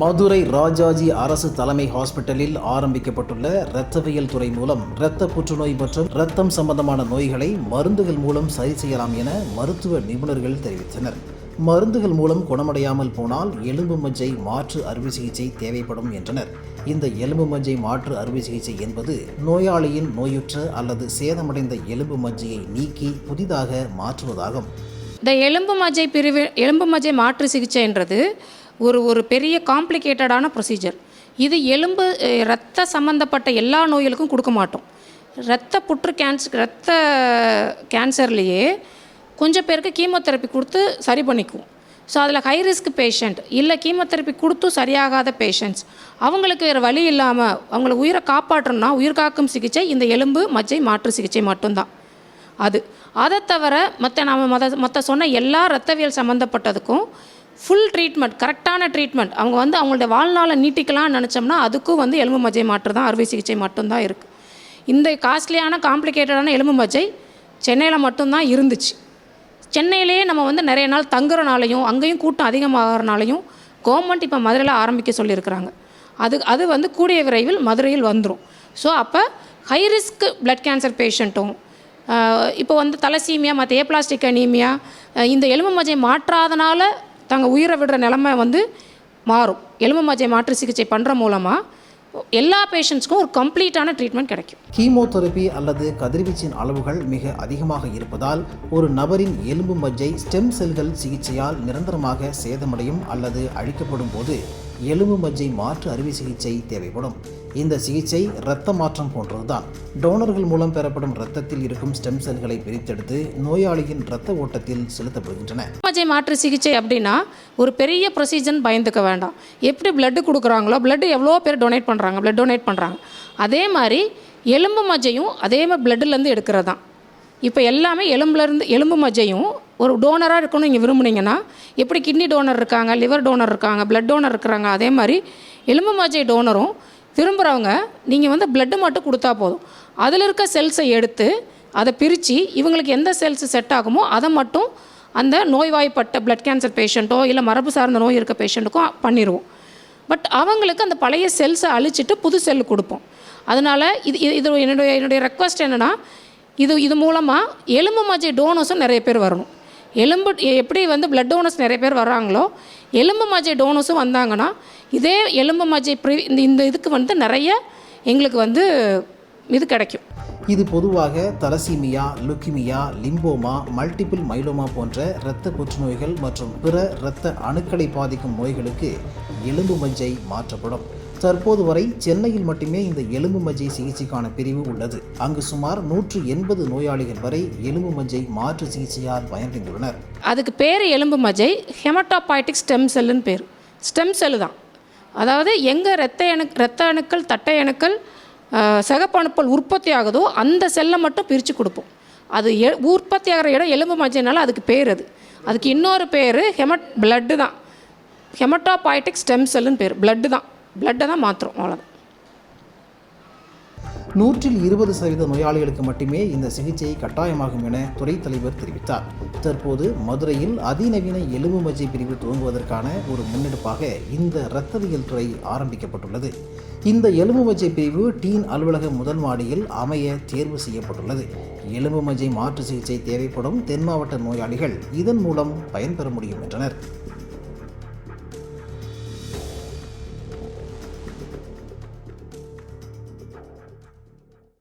மதுரை ராஜாஜி அரசு தலைமை ஹாஸ்பிட்டலில் ஆரம்பிக்கப்பட்டுள்ள இரத்தவியல் துறை மூலம் இரத்த புற்றுநோய் மற்றும் இரத்தம் சம்பந்தமான நோய்களை மருந்துகள் மூலம் சரி செய்யலாம் என மருத்துவ நிபுணர்கள் தெரிவித்தனர். மருந்துகள் மூலம் குணமடையாமல் போனால் எலும்பு மஜ்ஜை மாற்று அறுவை சிகிச்சை தேவைப்படும் என்றனர். இந்த எலும்பு மஜ்ஜை மாற்று அறுவை சிகிச்சை என்பது நோயாளியின் நோயுற்ற அல்லது சேதமடைந்த எலும்பு மஜ்ஜையை நீக்கி புதிதாக மாற்றுவதாகும். இந்த எலும்பு மஜ்ஜை பிரிவு எலும்பு மஜ்ஜை மாற்று சிகிச்சைன்றது ஒரு ஒரு பெரிய காம்ப்ளிகேட்டடான ப்ரொசீஜர் இது எலும்பு ரத்த இரத்த சம்மந்தப்பட்ட எல்லா நோய்களுக்கும் கொடுக்க மாட்டோம். இரத்த புற்று கேன்சர் இரத்த கேன்சர்லேயே கொஞ்சம் பேருக்கு கீமோதெரப்பி கொடுத்து சரி பண்ணிக்குவோம். ஸோ அதில் ஹை ரிஸ்க் பேஷண்ட் இல்லை கீமோதெரப்பி கொடுத்தும் சரியாகாத பேஷண்ட்ஸ் அவங்களுக்கு வேறு வழி இல்லாமல் அவங்களை உயிரை காப்பாற்றணும்னா உயிர் காக்கும் சிகிச்சை இந்த எலும்பு மஜ்ஜை மாற்று சிகிச்சை மட்டும்தான். அது. அதை தவிர மற்ற நாம் மத மற்ற சொன்ன எல்லா ரத்தவியல் சம்மந்தப்பட்டதுக்கும் ஃபுல் ட்ரீட்மெண்ட் கரெக்டான ட்ரீட்மெண்ட் அவங்க வந்து அவங்களோட வாழ்நாளை நீட்டிக்கலாம்னு நினச்சோம்னா அதுக்கும் வந்து எலும்பு மஜ்ஜை மாற்று தான் அறுவை சிகிச்சை மட்டும்தான் இருக்குது இந்த காஸ்ட்லியான காம்ப்ளிகேட்டடான எலும்பு மஜ்ஜை சென்னையில் மட்டும்தான் இருந்துச்சு. சென்னையிலேயே நம்ம வந்து நிறைய நாள் தங்குறனாலையும் அங்கேயும் கூட்டம் அதிகமாகறனாலையும் கவர்மெண்ட் இப்போ மதுரையில் ஆரம்பிக்க சொல்லியிருக்கிறாங்க. அது அது வந்து கூடிய விரைவில் மதுரையில் வந்துடும் ஸோ அப்போ ஹை ரிஸ்க் பிளட் கேன்சர் பேஷண்ட்டும் இப்போ வந்து தலசீமியா மற்ற ஏப்ளாஸ்டிக் அனீமியா இந்த எலும்பு மஜ்ஜை மாற்றாதனால தாங்க உயிரை விடுற நிலமை வந்து மாறும். எலும்பு மஜ்ஜை மாற்று சிகிச்சை பண்ணுற மூலமாக எல்லா பேஷண்ட்ஸ்க்கும் ஒரு கம்ப்ளீட்டான ட்ரீட்மெண்ட் கிடைக்கும். கீமோதெரபி அல்லது கதிர்வீச்சின் அளவுகள் மிக அதிகமாக இருப்பதால் ஒரு நபரின் எலும்பு மஜ்ஜை ஸ்டெம் செல்கள் சிகிச்சையால் நிரந்தரமாக சேதமடையும் அல்லது அழிக்கப்படும் போது எலும்பு மஜ்ஜை மாற்று அறுவை சிகிச்சை தேவைப்படும். இந்த சிகிச்சை இரத்த மாற்றம் போன்றதுதான். டோனர்கள் மூலம் பெறப்படும் இரத்தத்தில் இருக்கும் ஸ்டெம் செல்களை பிரித்தெடுத்து நோயாளியின் இரத்த ஓட்டத்தில் செலுத்தப்படுகின்றன. மஜ்ஜை மாற்று சிகிச்சை அப்படின்னா ஒரு பெரிய ப்ரொசீஜர் பயந்துக்க வேண்டாம். எப்படி பிளட்டு கொடுக்குறாங்களோ blood எவ்வளோ பேர் டொனேட் பண்ணுறாங்க பிளட் டொனேட் பண்ணுறாங்க அதே மாதிரி எலும்பு மஜ்ஜையும் அதே மாதிரி பிளட்டுலேருந்து எடுக்கிறது தான் இப்போ எல்லாமே எலும்புலேருந்து எலும்பு மஜ்ஜையும் ஒரு டோனராக இருக்கணும் நீங்கள் விரும்புனீங்கன்னா எப்படி கிட்னி டோனர் இருக்காங்க லிவர் டோனர் இருக்காங்க பிளட் டோனர் இருக்கிறாங்க அதே மாதிரி எலும்பு மஜ்ஜை டோனரும் விரும்புகிறவங்க நீங்கள் வந்து பிளட்டு மட்டும் கொடுத்தா போதும். அதில் இருக்க செல்ஸை எடுத்து அதை பிரித்து இவங்களுக்கு எந்த செல்ஸ் செட் ஆகுமோ அதை மட்டும் அந்த நோய்வாய்ப்பட்ட பிளட் கேன்சர் பேஷண்ட்டோ இல்லை மரபு சார்ந்த நோய் இருக்க பேஷண்ட்டுக்கும் பண்ணிடுவோம் பட் அவங்களுக்கு அந்த பழைய செல்ஸை அழிச்சிட்டு புது செல் கொடுப்போம். அதனால் இது இது- இது என்னுடைய என்னுடைய ரெக்வஸ்ட் என்னென்னா இது இது மூலமாக எலும்பு மஜ்ஜை டோனர்ஸும் நிறைய பேர் வரணும். எலும்பு எப்படி வந்து பிளட் டோனர்ஸ் நிறைய பேர் வர்றாங்களோ எலும்பு மஜ்ஜை டோனர்ஸும் வந்தாங்கன்னா இதே எலும்பு மஜ்ஜை ப்ரி இந்த இந்த இதுக்கு வந்து நிறைய எங்களுக்கு வந்து இது கிடைக்கும். இது பொதுவாக thalassaemia leukaemia lymphoma multiple myeloma போன்ற இரத்த புற்றுநோய்கள் மற்றும் பிற இரத்த அணுக்களை பாதிக்கும் நோய்களுக்கு எலும்பு மஜ்ஜை மாற்றப்படும். தற்போது வரை சென்னையில் மட்டுமே இந்த எலும்பு மஜ்ஜை சிகிச்சைக்கான பிரிவு உள்ளது. அங்கு சுமார் நூற்று எண்பது நோயாளிகள் வரை எலும்பு மஜ்ஜை மாற்று சிகிச்சையால் பயனடைந்துள்ளனர். அதுக்கு பேர் எலும்பு மஜ்ஜை ஹெமட்டோபாய்டிக் ஸ்டெம் செல்லுன்னு பேர். ஸ்டெம் செல்லு தான். அதாவது எங்கே இரத்த அணு இரத்த அணுக்கள் தட்டை அணுக்கள் ஆஹ், உற்பத்தி ஆகுதோ அந்த செல்லை மட்டும் பிரித்து கொடுப்போம். அது எ உற்பத்தி ஆகிற இடம் எலும்பு மஜ்ஜைனால அதுக்கு பேர் அது. அதுக்கு இன்னொரு பேர் ஹெமட் பிளட்டு தான். ஹெமட்டோபாய்டிக் ஸ்டெம் செல்லுன்னு பேர். பிளட்டு தான். பிளட்டை தான் மாற்றுறோம் அவ்வளோதான் நூற்றில் இருபது சதவீத நோயாளிகளுக்கு மட்டுமே இந்த சிகிச்சை கட்டாயமாகும் என துறை தலைவர் தெரிவித்தார். தற்போது மதுரையில் அதிநவீன எலும்பு மஜ்ஜை பிரிவு துவங்குவதற்கான ஒரு முன்னெடுப்பாக இந்த இரத்தவியல் துறை ஆரம்பிக்கப்பட்டுள்ளது. இந்த எலும்பு மஜ்ஜை பிரிவு டீன் அலுவலக முதல் மாடியில் அமைய தேர்வு செய்யப்பட்டுள்ளது. எலும்பு மஜ்ஜை மாற்று சிகிச்சை தேவைப்படும் தென் மாவட்ட நோயாளிகள் இதன் மூலம் பயன்பெற முடியும் என்றனர்.